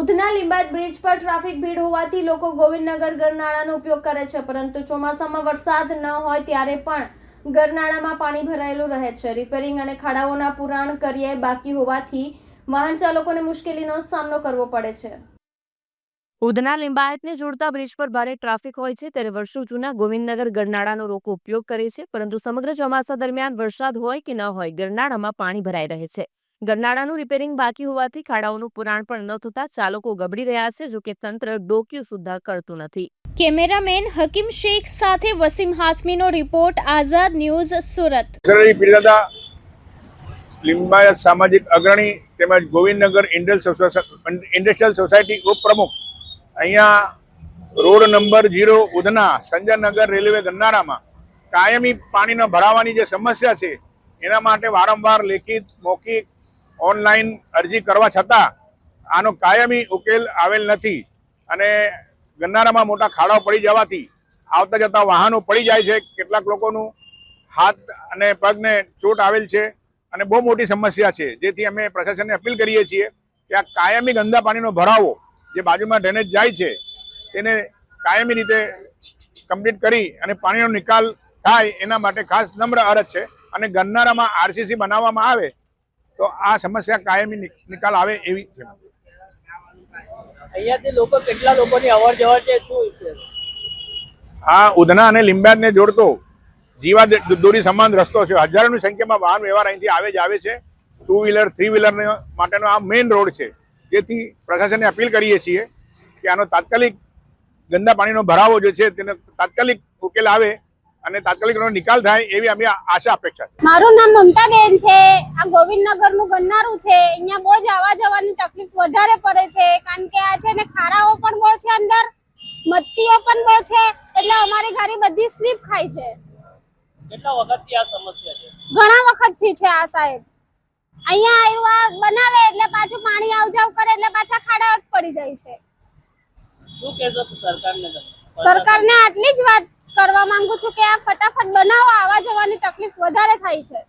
Udhna લીંબાદ bridge પર traffic ભીડ હોવાથી લોકો ગોવિંદનગર ગરનાળાનો ઉપયોગ કરે છે, પરંતુ ચોમાસામાં વરસાદ ન હોય ત્યારે પણ ગરનાળામાં પાણી ભરાયેલું રહે છે. રિપેરિંગ અને ખાડાઓના પુરાણ કરીએ બાકી હોવાથી વાહન ચાલકોને મુશ્કેલીનો સામનો કરવો પડે છે. ઉધના લિંબાયતને જોડતા બ્રિજ પર ભારે ટ્રાફિક હોય છે ત્યારે વર્ષો જૂના ગોવિંદનગર ગરનાળાનો લોકો ઉપયોગ કરે છે, પરંતુ સમગ્ર ચોમાસા દરમિયાન વરસાદ હોય કે ન હોય ગરનાળામાં પાણી ભરાઈ રહે છે. ગરનાળાનું રિપેરિંગ બાકી હોવાથી ખાડાઓનું પુરાણ પણ ન થતા ચાલકો ગબડી રહ્યા છે જોકે તંત્ર ડોક્યું સુદ્ધા કરતું નથી. કેમેરામેન હકીમ શેખ સાથે વસીમ હાસમીનો રિપોર્ટ આઝાદ ન્યૂઝ સુરત. પીરદાદા લિંબાયત સામાજિક અગ્રણી તેમજ ગોવિંદનગર ઇન્ડસ્ટ્રીયલ ઇન્ડસ્ટ્રીયલ સોસાયટી ઉપપ્રમુખ. અહીંયા road number zero Udhna Sanjaynagar railway ગન્નારામાં કાયમી પાણીનો ભરાવાની જે સમસ્યા છે એના માટે વારંવાર લેખિત મૌખિક ઓનલાઈન અરજી કરવા છતાં આનો કાયમી ઉકેલ આવેલ નથી અને ગન્નારામાં મોટા ખાડાઓ પડી જવાથી આવતા જતા વાહનો પડી જાય છે. કેટલાક લોકોનું હાથ અને પગને ચોટ આવેલ છે અને બહુ મોટી સમસ્યા છે. જેથી અમે પ્રશાસનને અપીલ કરીએ છીએ કે આ કાયમી ગંદા પાણીનો ભરાવો જે બાજુમાં ડ્રેનેજ જાય છે, તેને કાયમી રીતે કમ્પ્લીટ કરી અને પાણીનો નિકાલ થાય એના માટે ખાસ નમ્ર અરજ છે. અને ગન્નારામાં આરસીસી બનાવવામાં આવે તો આ સમસ્યા કાયમી નિકાલ આવે એવી છે. અહીંયાથી લોકો કેટલા લોકોની અવર જવર છે શું આ ઉધના અને લીંબાદને જોડતો જીવા દોરી સમાન રસ્તો છે. હજારોની સંખ્યામાં વાહન વ્યવહાર અહીંથી આવે જ આવે છે. ટુ વ્હીલર થ્રી વ્હીલર માટેનો આ મેઇન રોડ છે. જેથી પ્રશાસનને અપીલ કરીએ છીએ કે આનો તાત્કાલિક ગંદા પાણીનો ભરાવો જે છે તેનો તાત્કાલિક ઉકેલ આવે અને તાત્કાલિક એનો નિકાલ થાય એવી અમે આશા અપેક્ષા છે. મારું નામ મમતાબેન છે આ ગોવિંદનગરનું ગન્નારું છે. અહીંયા બહુ જ આવવા જવાની તકલીફ વધારે પડે છે કારણ કે આ છે ને ખારાઓ પણ બહુ છે અંદર મત્તીઓ પણ બહુ છે એટલે અમારી ગાડી બધી સ્લીપ ખાય છે. કેટલા વખતથી આ સમસ્યા છે? ઘણા વખતથી છે આ સાહેબ. અહીંયા આવ્યું આ બનાવે એટલે પાછું પાણી આવ જાવ કરે એટલે પાછા ખાડા પડી જાય છે. શું કહેશો સરકારને સરકારને આટલી જ વાત કરવા માંગુ છું કે આ ફટાફટ બનાવો આવા જવાની તકલીફ વધારે થાય છે.